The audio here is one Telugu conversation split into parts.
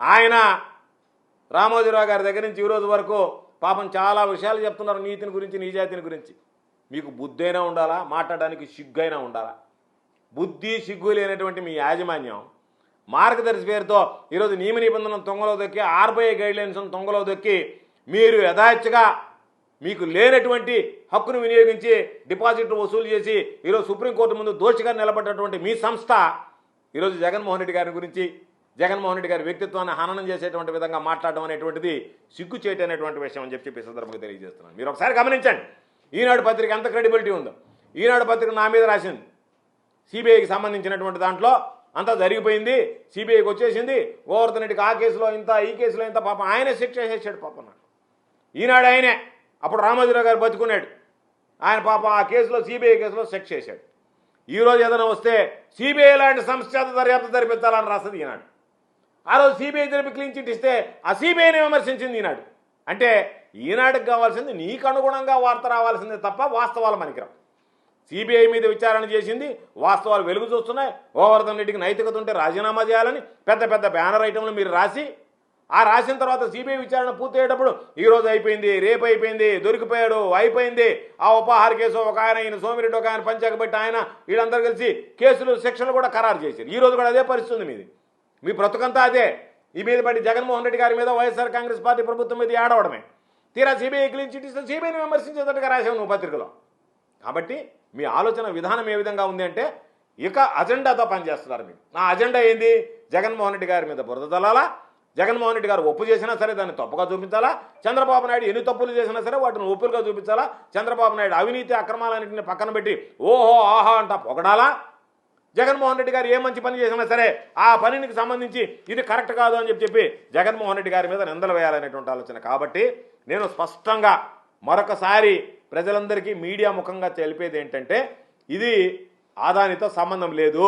ఆయన రామోజీరావు గారి దగ్గర నుంచి ఈరోజు వరకు పాపం చాలా విషయాలు చెప్తున్నారు నీతిని గురించి నిజాయితీని గురించి. మీకు బుద్ధైనా ఉండాలా? మాట్లాడడానికి సిగ్గైనా ఉండాలా? బుద్ధి సిగ్గు లేనటువంటి మీ యాజమాన్యం మార్గదర్శి పేరుతో ఈరోజు నియమ నిబంధనలు తొంగలో దొక్కి ఆర్బీఐ గైడ్లైన్స్ తొంగలో దొక్కి మీరు యథాచ్ఛగా మీకు లేనటువంటి హక్కును వినియోగించి డిపాజిట్ వసూలు చేసి ఈరోజు సుప్రీంకోర్టు ముందు దోషిగా నిలబడ్డటువంటి మీ సంస్థ ఈరోజు జగన్మోహన్ రెడ్డి గారి గురించి జగన్మోహన్ రెడ్డి గారి వ్యక్తిత్వాన్ని హననం చేసేటువంటి విధంగా మాట్లాడడం అనేటువంటిది సిగ్గు అనేటువంటి విషయం అని చెప్పి సందర్భంగా తెలియజేస్తున్నాను. మీరు ఒకసారి గమనించండి. ఈనాడు పత్రిక ఎంత క్రెడిబిలిటీ ఉందో. ఈనాడు పత్రిక నా మీద రాసింది. సిబిఐకి సంబంధించినటువంటి దాంట్లో అంతా జరిగిపోయింది. సిబిఐకి వచ్చేసింది. గోవర్ధన్ రెడ్డికి ఆ కేసులో ఇంత ఈ కేసులో ఇంత పాపం. ఆయనే శిక్ష చేసేసాడు పాపం నాకు. ఈనాడు ఆయనే. అప్పుడు రామోజీరావు గారు బతుకున్నాడు. ఆయన పాప ఆ కేసులో సిబిఐ కేసులో శిక్ష చేశాడు. ఈ రోజు ఏదైనా వస్తే సిబిఐ లాంటి సంస్థ దర్యాప్తు జరిపించాలని రాస్తుంది ఈనాడు. ఆ రోజు సిబిఐ జరిపి క్లీన్ చిట్ ఇస్తే ఆ సిబిఐని విమర్శించింది ఈనాడు. అంటే ఈనాటికి కావాల్సింది నీకు అనుగుణంగా వార్త రావాల్సిందే తప్ప వాస్తవాలు మనకిరావు. సిబిఐ మీద విచారణ చేసింది వాస్తవాలు వెలుగు చూస్తున్నాయి. గోవర్ధన్ రెడ్డికి నైతికత ఉంటే రాజీనామా చేయాలని పెద్ద పెద్ద బ్యానర్ ఐటమ్లు మీరు రాసి ఆ రాసిన తర్వాత సిబిఐ విచారణ పూర్తయ్యేటప్పుడు ఈరోజు అయిపోయింది రేపు అయిపోయింది దొరికిపోయాడు అయిపోయింది. ఆ ఉపాహార కేసు ఒక ఆయన ఈయన సోమిరెడ్డి ఒక ఆయన పంచాక పెట్టి ఆయన వీళ్ళందరూ కలిసి కేసులు శిక్షలు కూడా ఖరారు చేశారు. ఈ రోజు కూడా అదే పరిస్థితి ఉంది మీది. మీ బ్రతుకంతా అదే. ఈ మీద పడి జగన్మోహన్ రెడ్డి గారి మీద వైఎస్ఆర్ కాంగ్రెస్ పార్టీ ప్రభుత్వం మీద ఏడవడమే. తీరా సిబిఐ క్లీన్ చిట్ ఇస్తే సిబిఐని విమర్శించేటట్టుగా రాసావు నువ్వు పత్రికలో. కాబట్టి మీ ఆలోచన విధానం ఏ విధంగా ఉంది అంటే ఇక అజెండాతో పనిచేస్తున్నారు మీరు. నా అజెండా ఏంది? జగన్మోహన్ రెడ్డి గారి మీద బురద తలాలా? జగన్మోహన్ రెడ్డి గారు ఒప్పు చేసినా సరే దాన్ని తప్పుగా చూపించాలా? చంద్రబాబు నాయుడు ఎన్ని తప్పులు చేసినా సరే వాటిని ఒప్పులుగా చూపించాలా? చంద్రబాబు నాయుడు అవినీతి అక్రమాలన్నింటిని పక్కన పెట్టి ఓహో ఆహా అంట పొగడాలా? జగన్మోహన్ రెడ్డి గారు ఏ మంచి పని చేసినా సరే ఆ పనికి సంబంధించి ఇది కరెక్ట్ కాదు అని చెప్పి చెప్పి జగన్మోహన్ రెడ్డి గారి మీద నిందలు వేయాలనేటువంటి ఆలోచన. కాబట్టి నేను స్పష్టంగా మరొకసారి ప్రజలందరికీ మీడియా ముఖంగా తెలిపేది ఏంటంటే ఇది ఆదానితో సంబంధం లేదు.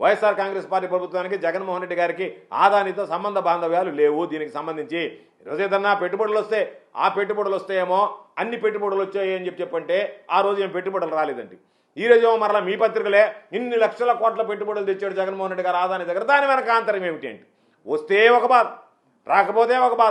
వైఎస్ఆర్ కాంగ్రెస్ పార్టీ ప్రభుత్వానికి జగన్మోహన్ రెడ్డి గారికి ఆదానితో సంబంధ బాంధవ్యాలు లేవు. దీనికి సంబంధించి ఈరోజు ఏదన్నా పెట్టుబడులు వస్తే ఆ పెట్టుబడులు వస్తాయేమో అన్ని పెట్టుబడులు వచ్చాయి అని చెప్పి చెప్పంటే ఆ రోజు ఏం పెట్టుబడులు రాలేదండి. ఈ రోజు మరలా మీ పత్రికలే ఇన్ని లక్షల కోట్ల పెట్టుబడులు తెచ్చాడు జగన్మోహన్ రెడ్డి గారు. ఆదాని దగ్గర దాని వెనక ఆంతరం ఏమిటి అంటే? వస్తే ఒక బాధ రాకపోతే ఒక బాధ.